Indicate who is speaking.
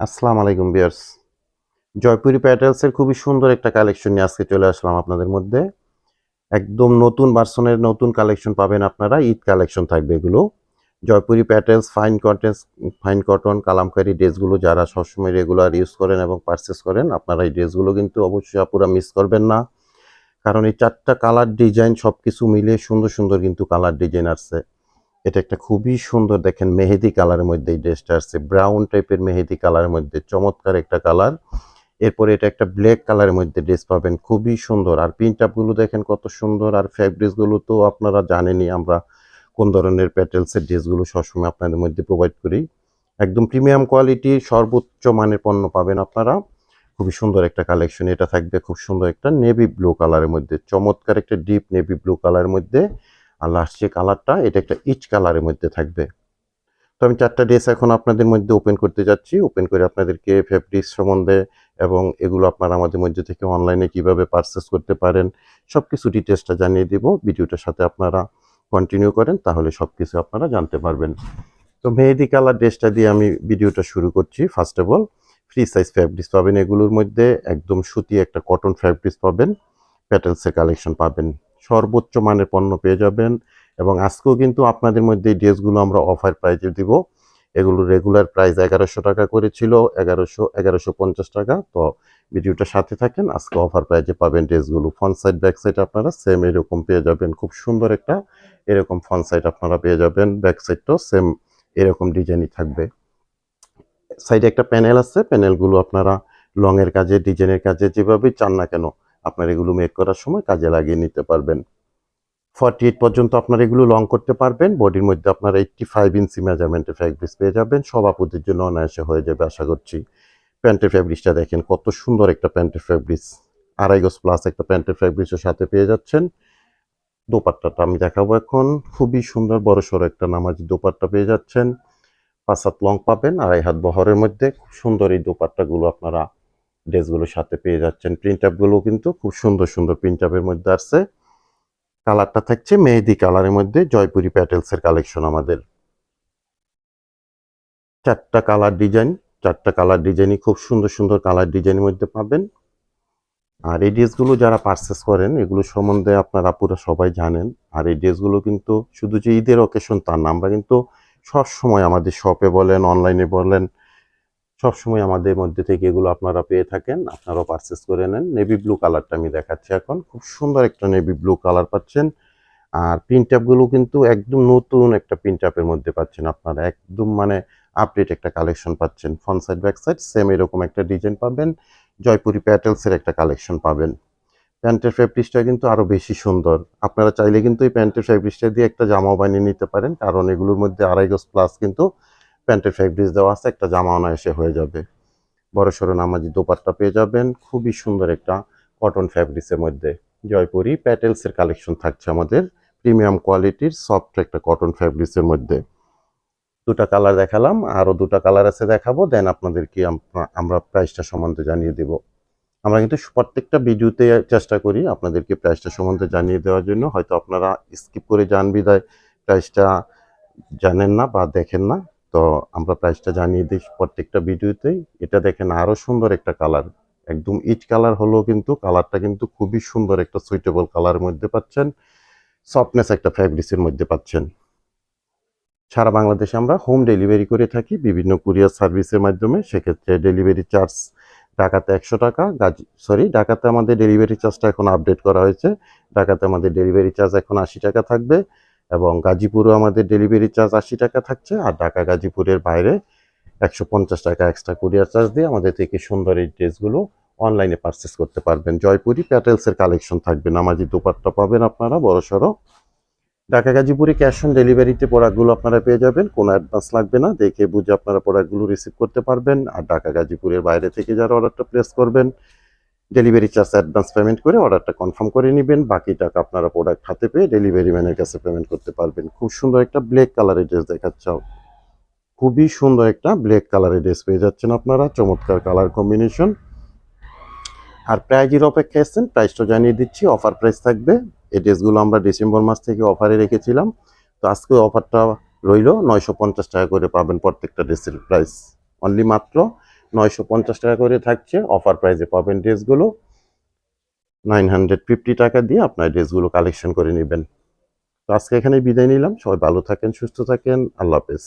Speaker 1: আসসালামু আলাইকুম বিয়ার্স জয়পুরি প্যাটেলসের খুবই সুন্দর একটা কালেকশন নিয়ে আজকে চলে আসলাম আপনাদের মধ্যে। একদম নতুন ভার্সনের নতুন কালেকশন পাবেন আপনারা, ঈদ কালেকশন থাকবে এগুলো। Jaipuri petals fine cotton fine cotton kalamkari ড্রেসগুলো যারা সবসময় রেগুলার ইউজ করেন এবং পারচেস করেন, আপনারা এই ড্রেসগুলো কিন্তু অবশ্যই আপুরা মিস করবেন না। কারণ এই চারটা কালার ডিজাইন সব কিছু মিলে সুন্দর সুন্দর কিন্তু কালার ডিজাইন আসছে। এটা একটা খুবই সুন্দর, দেখেন মেহেদি কালারের মধ্যে এই ড্রেসটা আসছে। ব্রাউন টাইপের মেহেদি কালারের মধ্যে, চমৎকার একটা কালার। এরপরে এটা একটা ব্ল্যাক কালারের মধ্যে ড্রেস পাবেন, খুবই সুন্দর। আর প্রিন্ট আপগুলো দেখেন কত সুন্দর। আর ফ্যাব্রিক্সগুলো তো আপনারা জানেনই, আমরা কোন ধরনের প্যাটেলসের ড্রেসগুলো সবসময় আপনাদের মধ্যে প্রোভাইড করি। একদম প্রিমিয়াম কোয়ালিটি সর্বোচ্চ মানের পণ্য পাবেন আপনারা। খুবই সুন্দর একটা কালেকশন এটা থাকবে খুব সুন্দর একটা নেভি ব্লু কালারের মধ্যে। চমৎকার একটা ডিপ নেভি ব্লু কালারের মধ্যে। আর লাস্ট যে কালারটা এটা একটা ইচ কালারের মধ্যে থাকবে। তো আমি চারটা ড্রেস এখন আপনাদের মধ্যে ওপেন করতে যাচ্ছি। ওপেন করে আপনাদেরকে ফেব্রিক্স সম্বন্ধে এবং এগুলো আপনারা আমাদের মধ্যে থেকে অনলাইনে কীভাবে পারচেস করতে পারেন সব কিছু ডিটেলসটা জানিয়ে দিব। ভিডিওটার সাথে আপনারা কন্টিনিউ করেন, তাহলে সব কিছু আপনারা জানতে পারবেন। তো মেহেদি কালার ড্রেসটা দিয়ে আমি ভিডিওটা শুরু করছি। First of all free size fabrics পাবেন এগুলোর মধ্যে। একদম সুতি একটা কটন ফ্যাব্রিক্স পাবেন। প্যাটেলসের কালেকশন পাবেন। সর্বোচ্চ মানের পণ্য পেয়ে যাবেন। এবং আজকেও কিন্তু আপনাদের মধ্যে এই ড্রেসগুলো আমরা অফার প্রাইজে দিব। এগুলো রেগুলার প্রাইস এগারোশো টাকা করে ছিল, এগারোশো এগারোশো পঞ্চাশ টাকা। তো ভিডিওটা সাথে থাকেন, আজকে অফার প্রাইজে পাবেন ড্রেসগুলো। ফ্রন্ট সাইড ব্যাক সাইড আপনারা সেম এরকম পেয়ে যাবেন। খুব সুন্দর একটা এরকম ফ্রন্ট সাইড আপনারা পেয়ে যাবেন। ব্যাক সাইডটাও সেম এরকম ডিজাইনই থাকবে। সাইডে একটা প্যানেল আছে প্যানেলগুলো আপনারা লংয়ের কাজে ডিজাইনের কাজে যেভাবেই চান না কেন আপনার এগুলো মেক করার সময় কাজে লাগিয়ে নিতে পারবেন। ফর্টি এইট পর্যন্ত আপনারা এগুলো লং করতে পারবেন। বডির মধ্যে আপনারা এইটটি ফাইভ ইঞ্চি মেজারমেন্টের ফ্যাব্রিক্স পেয়ে যাবেন। সব আপুদের জন্য অনায়াসে হয়ে যাবে আশা করছি। প্যান্টের ফ্যাব্রিক্সটা দেখেন, কত সুন্দর একটা প্যান্টের ফ্যাব্রিক্স আড়াই গজ প্লাস একটা প্যান্টের ফ্যাব্রিক্সের সাথে পেয়ে যাচ্ছেন। দোপাট্টাটা আমি দেখাবো এখন। খুবই সুন্দর, বড় সড়ো একটা নামাজি দোপাট্টা পেয়ে যাচ্ছেন। পাঁচ হাত লং পাবেন, আড়াই হাত বহরের মধ্যে। খুব সুন্দর এই দোপাট্টাগুলো আপনারা ড্রেসগুলোর সাথে পেয়ে যাচ্ছেন। প্রিন্ট আপগুলো কিন্তু খুব সুন্দর সুন্দর প্রিন্ট আপের মধ্যে আসছে। কালারটা থাকছে মেহেদি কালারের মধ্যে, জয়পুরি প্যাটেলসের কালেকশন আমাদের। চারটা কালার ডিজাইন চারটা কালার ডিজাইনই খুব সুন্দর সুন্দর কালার ডিজাইনের মধ্যে পাবেন। আর এই ড্রেসগুলো যারা পারচেস করেন, এগুলো সম্বন্ধে আপনারা পুরো সবাই জানেন। আর এই ড্রেসগুলো কিন্তু শুধু যে ঈদের অকেশন তার না, আমরা কিন্তু সব সময় আমাদের শপে বলেন অনলাইনে বলেন সব সময় আমাদের মধ্যে থেকে এগুলো আপনারা পেয়ে থাকেন, আপনারাও পারচেস করে নেন। নেভি ব্লু কালারটা আমি দেখাচ্ছি এখন। খুব সুন্দর একটা নেভি ব্লু কালার পাচ্ছেন। আর প্রিন্ট আপগুলো কিন্তু একদম নতুন একটা প্রিন্ট আপের মধ্যে পাচ্ছেন আপনারা। একদম মানে আপডেট একটা কালেকশন পাচ্ছেন। Front side back side same এরকম একটা ডিজাইন পাবেন। জয়পুরি প্যাটেলসের একটা কালেকশন পাবেন। প্যান্টের ফেব্রিক্সটা কিন্তু আরও বেশি সুন্দর। আপনারা চাইলে কিন্তু এই প্যান্টের ফেব্রিক্সটা দিয়ে একটা জামাও বানিয়ে নিতে পারেন। কারণ এগুলোর মধ্যে আড়াই গজ প্লাস কিন্তু প্যান্টের ফেব্রিক্স দেওয়া আছে, একটা জামা অনায়াসে হয়ে যাবে। বড় সড়ো নামাজি দোপাট্টা পেয়ে যাবেন। খুবই সুন্দর একটা কটন ফ্যাব্রিক্সের মধ্যে জয়পুরি প্যাটেলসের কালেকশন থাকছে আমাদের। প্রিমিয়াম কোয়ালিটির সফট একটা কটন ফ্যাব্রিক্সের মধ্যে। দুটা কালার দেখালাম আরও দুটা কালার আছে দেখাবো দেন আপনাদেরকে আমরা প্রাইসটা সম্বন্ধে জানিয়ে দেব। আমরা কিন্তু প্রত্যেকটা ভিডিওতে চেষ্টা করি আপনাদেরকে প্রাইসটা সম্বন্ধে জানিয়ে দেওয়ার জন্য। হয়তো আপনারা স্কিপ করে যান বিদায়। প্রাইসটা জানেন না বা দেখেন না। তো আমরা প্রাইসটা জানিয়ে দিই প্রত্যেকটা ভিডিওতেই। এটা দেখেন আরও সুন্দর একটা কালার একদম ইট কালার হলেও কিন্তু কালারটা কিন্তু খুবই সুন্দর একটা সুইটেবল কালারের মধ্যে পাচ্ছেন। সফটনেস একটা ফ্যাব্রিক্সের মধ্যে পাচ্ছেন। সারা বাংলাদেশে আমরা হোম ডেলিভারি করে থাকি বিভিন্ন কুরিয়ার সার্ভিসের মাধ্যমে। সেক্ষেত্রে ডেলিভারি চার্জ ঢাকাতে একশো টাকা। গাজী সরি ঢাকাতে আমাদের ডেলিভারি চার্জটা এখন আপডেট করা হয়েছে। ঢাকাতে আমাদের ডেলিভারি চার্জ এখন আশি টাকা থাকবে। এবং গাজীপুরও আমাদের ডেলিভারি চার্জ আশি টাকা থাকছে আর ঢাকা গাজীপুরের বাইরে একশো পঞ্চাশ টাকা এক্সট্রা কুরিয়ার চার্জ দিয়ে আমাদের থেকে সুন্দর এই ড্রেসগুলো অনলাইনে পারচেস করতে পারবেন। জয়পুরি প্যাটেলসের কালেকশন থাকবে, নামাজি দোপাট্টা পাবেন আপনারা, বড় সড়ো। ঢাকা গাজীপুরে ক্যাশ অন ডেলিভারিতে প্রোডাক্টগুলো আপনারা পেয়ে যাবেন, কোনো অ্যাডভান্স লাগবে না, দেখে বুঝে আপনারা প্রোডাক্টগুলো রিসিভ করতে পারবেন। আর ঢাকা গাজীপুরের বাইরে থেকে যারা অর্ডারটা প্লেস করবেন ডেলিভারি চার্জ অ্যাডভান্স পেমেন্ট করে অর্ডারটা কনফার্ম করে নেবেন। বাকি টাকা আপনারা প্রোডাক্ট হাতে পেয়ে ডেলিভারি ম্যানের কাছে পেমেন্ট করতে পারবেন। খুব সুন্দর একটা ব্ল্যাক কালারের ড্রেস দেখাচ্ছে খুবই সুন্দর একটা ব্ল্যাক কালারের ড্রেস পেয়ে যাচ্ছেন আপনারা। চমৎকার কালার কম্বিনেশন আর প্রাইজের অপেক্ষা এসছেন প্রাইসটা জানিয়ে দিচ্ছি অফার প্রাইস থাকবে। এই ড্রেসগুলো আমরা ডিসেম্বর মাস থেকে অফারে রেখেছিলাম। তো আজকে অফারটা রইল নয়শো পঞ্চাশ টাকা করে পাবেন প্রত্যেকটা ড্রেসের প্রাইস অনলি মাত্র নয়শো পঞ্চাশ টাকা করে থাকছে। অফার প্রাইজে পাবেন ড্রেসগুলো নাইন হান্ড্রেড ফিফটি টাকা দিয়ে আপনার ড্রেসগুলো কালেকশন করে নেবেন। তো আজকে এখানে বিদায় নিলাম। সবাই ভালো থাকেন, সুস্থ থাকেন। আল্লাহ হাফেজ।